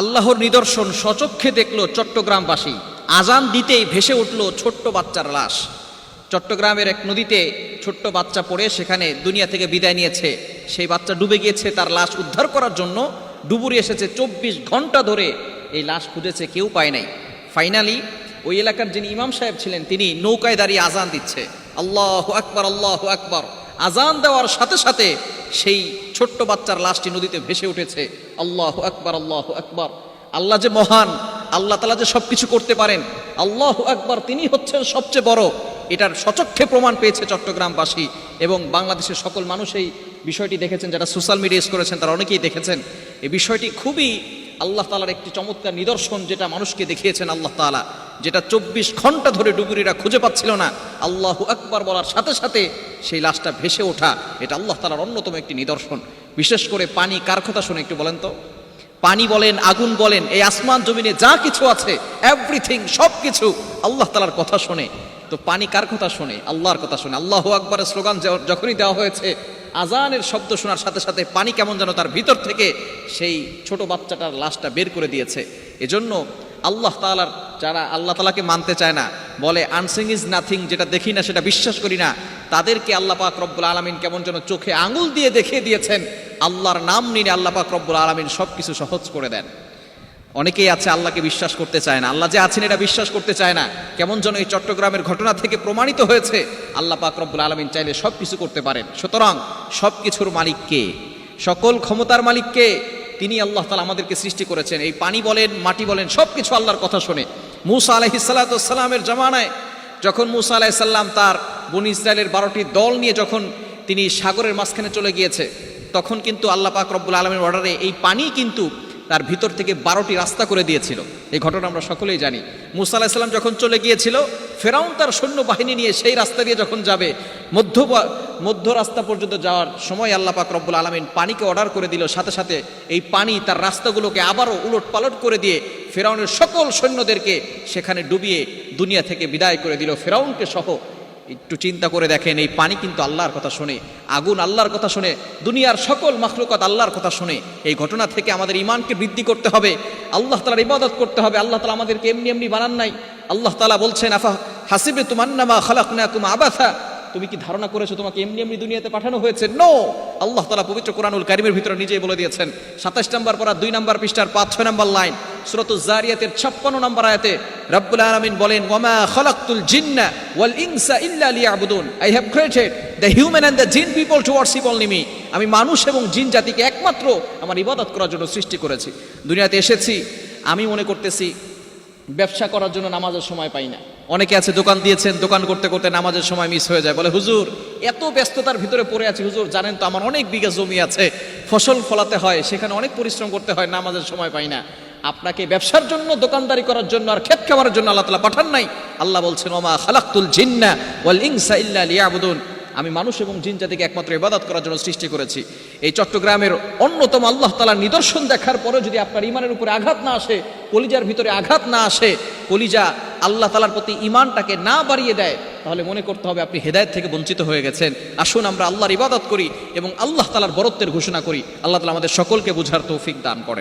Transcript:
আল্লাহর নিদর্শন সচক্ষে দেখল চট্টগ্রামবাসী। আজান দিতেই ভেসে উঠল ছোট্ট বাচ্চার লাশ। চট্টগ্রামের এক নদীতে ছোট্ট বাচ্চা পড়ে সেখানে দুনিয়া থেকে বিদায় নিয়েছে। সেই বাচ্চা ডুবে গিয়েছে, তার লাশ উদ্ধার করার জন্য ডুবুরি এসেছে চব্বিশ ঘণ্টা ধরে। এই লাশ খুঁজেছে কেউ পায় নাই। ফাইনালি ওই এলাকার যিনি ইমাম সাহেব ছিলেন, তিনি নৌকায় দাঁড়িয়ে আজান দিচ্ছে। আল্লাহ আকবার আল্লাহ আকবার। আজান দেওয়ার সাথে সাথে সেই ছোট্ট বাচ্চার লাশটি নদীতে ভেসে উঠেছে। আল্লাহ আকবার আল্লাহ আকবার। আল্লাহ যে মহান, আল্লাহ তালা যে সব কিছু করতে পারেন, আল্লাহ আকবার, তিনি হচ্ছেন সবচেয়ে বড়। এটার সচক্ষে প্রমাণ পেয়েছে চট্টগ্রামবাসী এবং বাংলাদেশের সকল মানুষ এই বিষয়টি দেখেছেন, যারা সোশ্যাল মিডিয়া ইউজ করেছেন, তারা অনেকেই দেখেছেন। এই বিষয়টি খুবই আল্লাহ তালার একটি চমৎকার নিদর্শন যেটা মানুষকে দেখিয়েছেন আল্লাহ তালা যেটা চব্বিশ ঘণ্টা ধরে ডুবুরিরা খুঁজে পাচ্ছিল না। আল্লাহ আকবার বলার সাথে সাথে সেই লাশটা ভেসে ওঠা, এটা আল্লাহ তালার অন্যতম একটি নিদর্শন। বিশেষ করে পানি কার কথা শুনে একটু বলেন তো? পানি বলেন, আগুন বলেন, এই আসমান জমিনে যা কিছু আছে এভরিথিং সব কিছু আল্লাহ তালার কথা শোনে। তো পানি কার কথা শোনে? আল্লাহর কথা শোনে। আল্লাহ আকবরের স্লোগান যখনই দেওয়া হয়েছে আজানের শব্দ শোনার সাথে সাথে পানি কেমন যেন তার ভিতর থেকে সেই ছোট বাচ্চাটার লাশটা বের করে দিয়েছে। এজন্য আল্লাহ তালার যারা আল্লাহ তালাকে মানতে চায় না, বলে আনসিং ইজ নাথিং যেটা দেখি না, সেটা বিশ্বাস করি না, তাদেরকে আল্লাহ পাক রব্বুল আলমিন কেমন যেন চোখে আঙুল দিয়ে দেখিয়ে দিয়েছেন। আল্লাহর নাম নিয়ে আল্লাহ পাক রব্বুল আলমিন সব কিছু সহজ করে দেন। অনেকেই আছে আল্লাহকে বিশ্বাস করতে চায় না। আল্লাহ যে আছেন এটা বিশ্বাস করতে চায় না। কেমন যেন এই চট্টগ্রামের ঘটনা থেকে প্রমাণিত হয়েছে। আল্লাহ পাক রব্বুল আলমিন চাইলে সব কিছু করতে পারেন। সুতরাং সব কিছুর মালিককে সকল ক্ষমতার মালিককে তিনি আল্লাহ তালা আমাদেরকে সৃষ্টি করেছেন। এই পানি বলেন, মাটি বলেন সব কিছু আল্লাহর কথা শোনে। মুসা আলহিসাল্লামের জামানায় যখন মুসা আলাহিসাল্লাম তার বনি ইসরায়েলের বারোটি দল নিয়ে যখন তিনি সাগরের মাঝখানে চলে গিয়েছে, তখন কিন্তু আল্লাহ পাক রব্বুল আলমের অর্ডারে এই পানি কিন্তু তার ভিতর থেকে বারোটি রাস্তা করে দিয়েছিল। এই ঘটনা আমরা সকলেই জানি। মুসা আলাহিসাল্লাম যখন চলে গিয়েছিল, ফেরাউন তার সৈন্য বাহিনী নিয়ে সেই রাস্তা দিয়ে যখন যাবে, মধ্য মধ্য রাস্তা পর্যন্ত যাওয়ার সময় আল্লাহ পাক রব্বুল আলমিন পানিকে অর্ডার করে দিল। সাথে সাথে এই পানি তার রাস্তাগুলোকে আবারও উলট পালট করে দিয়ে ফেরাউনের সকল সৈন্যদেরকে সেখানে ডুবিয়ে দুনিয়া থেকে বিদায় করে দিল। ফেরাউনকে সহ একটু চিন্তা করে দেখেন, এই পানি কিন্তু আল্লাহর কথা শোনে, আগুন আল্লাহর কথা শোনে, দুনিয়ার সকল মাখলুকাত আল্লাহর কথা শোনে, এই ঘটনা থেকে আমাদের ইমানকে বৃদ্ধি করতে হবে, আল্লাহ তালার ইবাদত করতে হবে, আল্লাহ তালা আমাদেরকে এমনি এমনি বানান নাই। আল্লাহ তালা বলছেন, আফা হাসিবে তুমান্নামা খালাকুনা কুমা আবাথা তুমি কি ধারণা করেছ তোমাকে এমনি এমনি দুনিয়াতে পাঠানো হয়েছে? নো আল্লাহ তালা পবিত্র কোরআনুল কারিমের ভিতরে নিজেই বলে দিয়েছেন, সাতাশ নম্বর পড়া, দুই নম্বর পৃষ্ঠার পাঁচ, ছয় নম্বর লাইন, সুরত জারিয়াতের ছাপ্পান্ন নম্বর আয়াতে রব্বুল আলামিন বলেন, ওয়ামা খালাকতুল জিন্না ওয়াল ইনসা ইল্লা লিয়াবুদুন। I have created the human and the jinn people to worship only me আমি মানুষ এবং জিন জাতিকে একমাত্র আমার ইবাদত করার জন্য সৃষ্টি করেছি। দুনিয়াতে এসেছি, আমি মনে করতেছি, ব্যবসা করার জন্য নামাজের সময় পাই না। অনেকে আছে, দোকান দিয়েছেন, দোকান করতে করতে নামাজের সময় মিস হয়ে যায়। বলে, হুজুর, এত ব্যস্ততার ভিতরে পড়ে আছি। হুজুর, জানেন তো আমার অনেক বিঘা জমি আছে। ফসল ফলাতে হয়, সেখানে অনেক পরিশ্রম করতে হয়, নামাজের সময় পাই না। আপনাকে ব্যবসার জন্য, দোকানদারি করার জন্য আর ক্ষেত খামারের জন্য আল্লাহ তালা পাঠান নাই। আল্লাহ বলছেন, ওমা খালাক্তুল জিন্না ওয়াল ইনসা ইল্লা লিয়াবুদুন। আমি মানুষ এবং জিন জাতিকে একমাত্র ইবাদত করার জন্য সৃষ্টি করেছি। এই চট্টগ্রামের অন্যতম আল্লাহ তালার নিদর্শন দেখার পরেও যদি আপনার ইমানের উপরে আঘাত না আসে, কলিজার ভিতরে আঘাত না আসে, কলিজা আল্লাহ তালার প্রতি ইমানটাকে না বাড়িয়ে দেয়, তাহলে মনে করতে হবে আপনি হেদায়ত থেকে বঞ্চিত হয়ে গেছেন। আসুন আমরা আল্লাহর ইবাদত করি এবং আল্লাহ তালার বরত্বের ঘোষণা করি। আল্লাহ তালা আমাদের সকলকে বুঝার তৌফিক দান করেন।